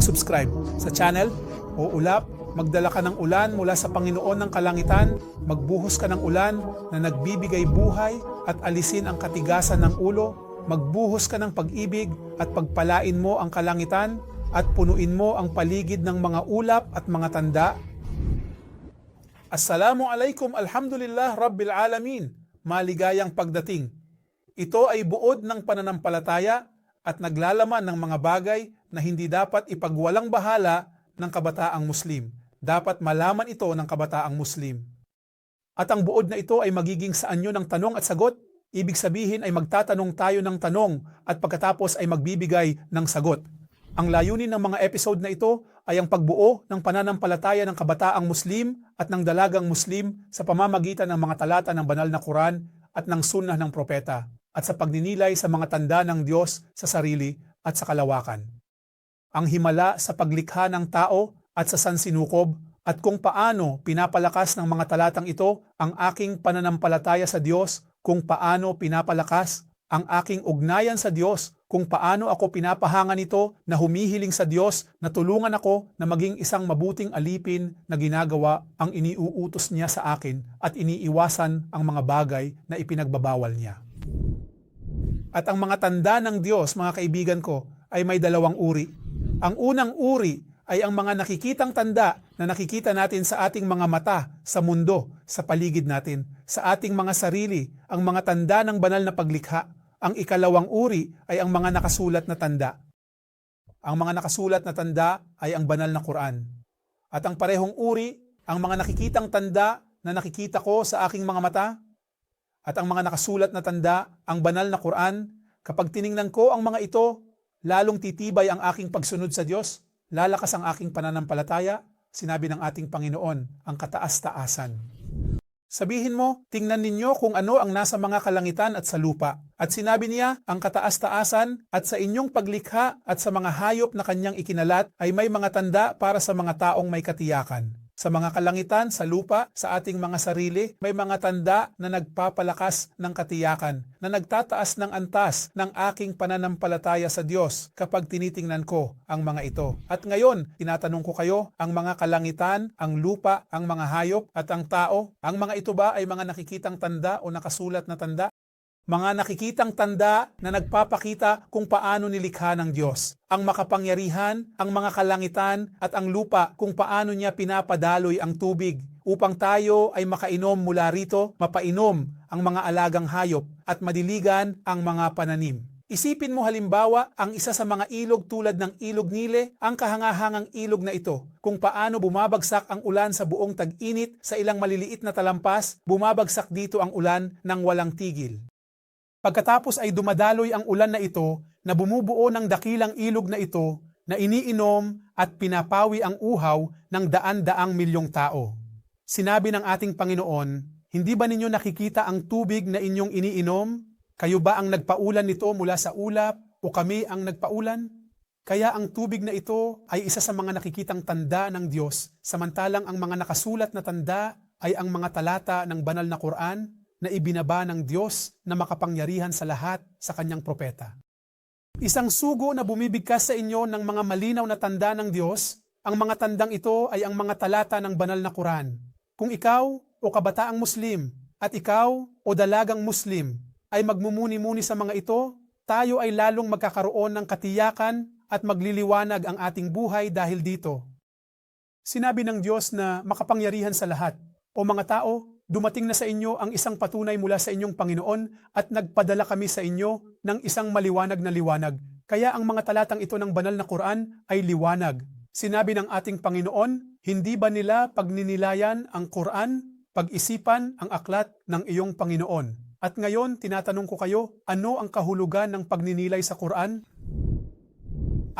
mag-subscribe sa channel o ulap, magdala ka ng ulan mula sa Panginoon ng kalangitan, magbuhos ka ng ulan na nagbibigay buhay at alisin ang katigasan ng ulo, magbuhos ka ng pag-ibig at pagpalain mo ang kalangitan at punuin mo ang paligid ng mga ulap at mga tanda. Assalamu alaikum, alhamdulillah, rabbil alamin. Maligayang pagdating. Ito ay buod ng pananampalataya at naglalaman ng mga bagay na hindi dapat ipagwalang bahala ng kabataang Muslim. Dapat malaman ito ng kabataang Muslim. At ang buod na ito ay magiging sa anyo ng tanong at sagot. Ibig sabihin ay magtatanong tayo ng tanong at pagkatapos ay magbibigay ng sagot. Ang layunin ng mga episode na ito ay ang pagbuo ng pananampalataya ng kabataang Muslim at ng dalagang Muslim sa pamamagitan ng mga talata ng banal na Quran at ng sunnah ng propeta at sa pagninilay sa mga tanda ng Diyos sa sarili at sa kalawakan. Ang himala sa paglikha ng tao at sa sansinukob at kung paano pinapalakas ng mga talatang ito ang aking pananampalataya sa Diyos, kung paano pinapalakas ang aking ugnayan sa Diyos, kung paano ako pinapahanga nito na humihiling sa Diyos na tulungan ako na maging isang mabuting alipin na ginagawa ang iniuutos niya sa akin at iniiwasan ang mga bagay na ipinagbabawal niya. At ang mga tanda ng Diyos, mga kaibigan ko, ay may dalawang uri. Ang unang uri ay ang mga nakikitang tanda na nakikita natin sa ating mga mata, sa mundo, sa paligid natin, sa ating mga sarili, ang mga tanda ng banal na paglikha. Ang ikalawang uri ay ang mga nakasulat na tanda. Ang mga nakasulat na tanda ay ang banal na Quran. At ang parehong uri, ang mga nakikitang tanda na nakikita ko sa aking mga mata, at ang mga nakasulat na tanda, ang banal na Quran, kapag tiningnan ko ang mga ito, lalong titibay ang aking pagsunod sa Diyos, lalakas ang aking pananampalataya, sinabi ng ating Panginoon, ang kataas-taasan. Sabihin mo, tingnan ninyo kung ano ang nasa mga kalangitan at sa lupa. At sinabi niya, ang kataas-taasan at sa inyong paglikha at sa mga hayop na kanyang ikinalat ay may mga tanda para sa mga taong may katiyakan. Sa mga kalangitan, sa lupa, sa ating mga sarili, may mga tanda na nagpapalakas ng katiyakan, na nagtataas ng antas ng aking pananampalataya sa Diyos kapag tinitingnan ko ang mga ito. At ngayon, tinatanong ko kayo, ang mga kalangitan, ang lupa, ang mga hayop, at ang tao, ang mga ito ba ay mga nakikitang tanda o nakasulat na tanda? Mga nakikitang tanda na nagpapakita kung paano nilikha ng Diyos. Ang makapangyarihan, ang mga kalangitan at ang lupa kung paano niya pinapadaloy ang tubig upang tayo ay makainom mula rito, mapainom ang mga alagang hayop at madiligan ang mga pananim. Isipin mo halimbawa ang isa sa mga ilog tulad ng ilog Nile, ang kahangahangang ilog na ito, kung paano bumabagsak ang ulan sa buong tag-init sa ilang maliliit na talampas, bumabagsak dito ang ulan ng walang tigil. Pagkatapos ay dumadaloy ang ulan na ito na bumubuo ng dakilang ilog na ito na iniinom at pinapawi ang uhaw ng daan-daang milyong tao. Sinabi ng ating Panginoon, Hindi ba ninyo nakikita ang tubig na inyong iniinom? Kayo ba ang nagpaulan nito mula sa ulap o kami ang nagpaulan? Kaya ang tubig na ito ay isa sa mga nakikitang tanda ng Diyos, samantalang ang mga nakasulat na tanda ay ang mga talata ng banal na Quran na ibinaba ng Diyos na makapangyarihan sa lahat sa kanyang propeta. Isang sugo na bumibigkas sa inyo ng mga malinaw na tanda ng Diyos, ang mga tandang ito ay ang mga talata ng banal na Quran. Kung ikaw o kabataang Muslim at ikaw o dalagang Muslim ay magmumuni-muni sa mga ito, tayo ay lalong magkakaroon ng katiyakan at magliliwanag ang ating buhay dahil dito. Sinabi ng Diyos na makapangyarihan sa lahat, o mga tao, dumating na sa inyo ang isang patunay mula sa inyong Panginoon at nagpadala kami sa inyo ng isang maliwanag na liwanag. Kaya ang mga talatang ito ng banal na Quran ay liwanag. Sinabi ng ating Panginoon, hindi ba nila pagninilayan ang Quran, pag-isipan ang aklat ng iyong Panginoon? At ngayon, tinatanong ko kayo, ano ang kahulugan ng pagninilay sa Quran?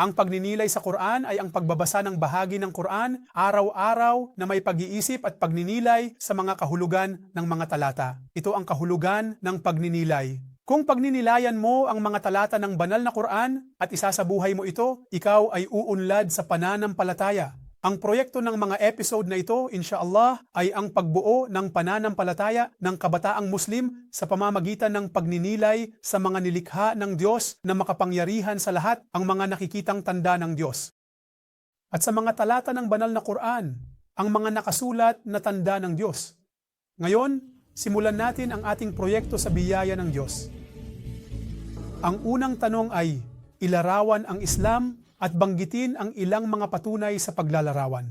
Ang pagninilay sa Quran ay ang pagbabasa ng bahagi ng Quran araw-araw na may pag-iisip at pagninilay sa mga kahulugan ng mga talata. Ito ang kahulugan ng pagninilay. Kung pagninilayan mo ang mga talata ng banal na Quran at isasabuhay mo ito, ikaw ay uunlad sa pananampalataya. Ang proyekto ng mga episode na ito, inshallah, ay ang pagbuo ng pananampalataya ng kabataang Muslim sa pamamagitan ng pagninilay sa mga nilikha ng Diyos na makapangyarihan sa lahat ang mga nakikitang tanda ng Diyos. at sa mga talata ng banal na Quran, ang mga nakasulat na tanda ng Diyos. Ngayon, simulan natin ang ating proyekto sa biyaya ng Diyos. Ang unang tanong ay, ilarawan ang Islam at banggitin ang ilang mga patunay sa paglalarawan.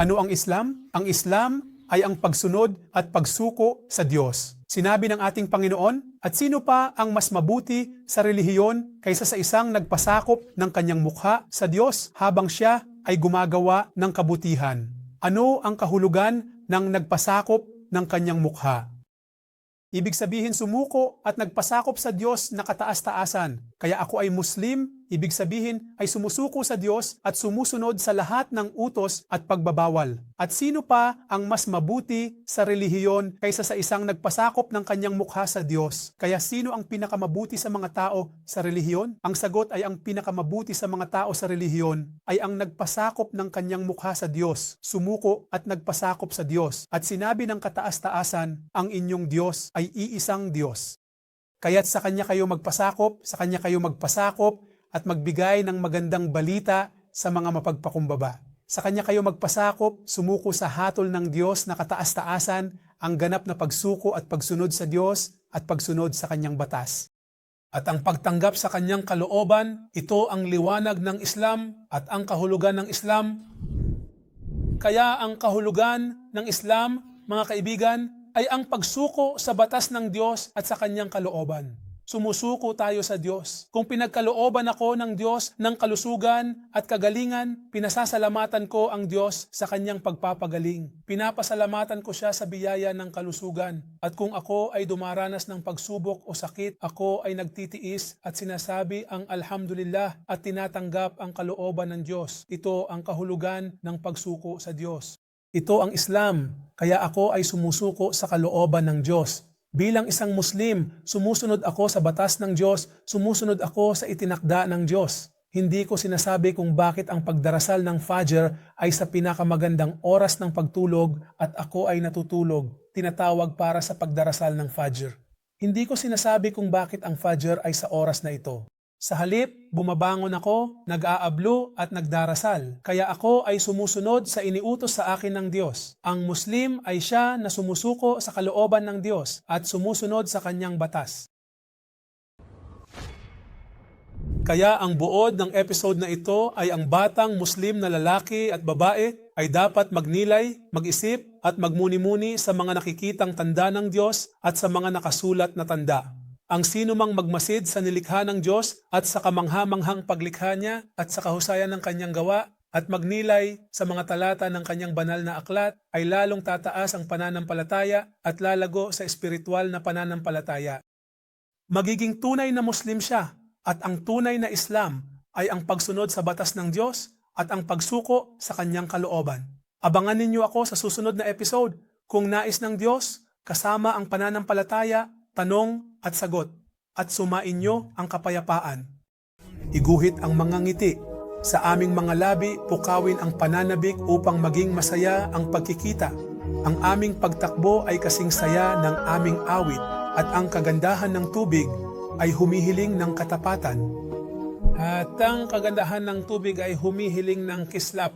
Ano ang Islam? Ang Islam ay ang pagsunod at pagsuko sa Diyos. Sinabi ng ating Panginoon, at sino pa ang mas mabuti sa relihiyon kaysa sa isang nagpasakop ng kanyang mukha sa Diyos habang siya ay gumagawa ng kabutihan? Ano ang kahulugan ng nagpasakop ng kanyang mukha? Ibig sabihin sumuko at nagpasakop sa Diyos na kataas-taasan. Kaya ako ay Muslim, ibig sabihin ay sumusuko sa Diyos at sumusunod sa lahat ng utos at pagbabawal. At sino pa ang mas mabuti sa relihiyon kaysa sa isang nagpasakop ng kanyang mukha sa Diyos? Kaya sino ang pinakamabuti sa mga tao sa relihiyon? Ang sagot ay ang pinakamabuti sa mga tao sa relihiyon ay ang nagpasakop ng kanyang mukha sa Diyos, sumuko at nagpasakop sa Diyos. At sinabi ng kataas-taasan, ang inyong Diyos ay iisang Diyos. Kaya't sa Kanya kayo magpasakop, sa Kanya kayo magpasakop at magbigay ng magandang balita sa mga mapagpakumbaba. Sa Kanya kayo magpasakop, sumuko sa hatol ng Diyos na kataas-taasan ang ganap na pagsuko at pagsunod sa Diyos at pagsunod sa Kanyang batas. At ang pagtanggap sa Kanyang kalooban, ito ang liwanag ng Islam at ang kahulugan ng Islam. Kaya ang kahulugan ng Islam, mga kaibigan, ay ang pagsuko sa batas ng Diyos at sa kanyang kalooban. Sumusuko tayo sa Diyos. Kung pinagkalooban ako ng Diyos ng kalusugan at kagalingan, pinasasalamatan ko ang Diyos sa kanyang pagpapagaling. Pinapasalamatan ko siya sa biyaya ng kalusugan. At kung ako ay dumaranas ng pagsubok o sakit, ako ay nagtitiis at sinasabi ang Alhamdulillah at tinatanggap ang kalooban ng Diyos. Ito ang kahulugan ng pagsuko sa Diyos. Ito ang Islam, kaya ako ay sumusuko sa kalooban ng Diyos. Bilang isang Muslim, sumusunod ako sa batas ng Diyos, sumusunod ako sa itinakda ng Diyos. Hindi ko sinasabi kung bakit ang pagdarasal ng Fajr ay sa pinakamagandang oras ng pagtulog at ako ay natutulog, tinatawag para sa pagdarasal ng Fajr. Hindi ko sinasabi kung bakit ang Fajr ay sa oras na ito. Sa halip, bumabangon ako, nag-aablo at nagdarasal. Kaya ako ay sumusunod sa iniutos sa akin ng Diyos. Ang Muslim ay siya na sumusuko sa kalooban ng Diyos at sumusunod sa kanyang batas. Kaya ang buod ng episode na ito ay ang batang Muslim na lalaki at babae ay dapat magnilay, mag-isip at magmuni-muni sa mga nakikitang tanda ng Diyos at sa mga nakasulat na tanda ang sino mang magmasid sa nilikha ng Diyos at sa kamanghamanghang paglikha niya at sa kahusayan ng kanyang gawa at magnilay sa mga talata ng kanyang banal na aklat ay lalong tataas ang pananampalataya at lalago sa espiritual na pananampalataya. Magiging tunay na Muslim siya at ang tunay na Islam ay ang pagsunod sa batas ng Diyos at ang pagsuko sa kanyang kalooban. Abangan ninyo ako sa susunod na episode kung nais ng Diyos kasama ang pananampalataya tanong at sagot, at sumain nyo ang kapayapaan. Iguhit ang mga ngiti, sa aming mga labi pukawin ang pananabik upang maging masaya ang pagkikita. Ang aming pagtakbo ay kasing saya ng aming awit at ang kagandahan ng tubig ay humihiling ng katapatan. At ang kagandahan ng tubig ay humihiling ng kislap.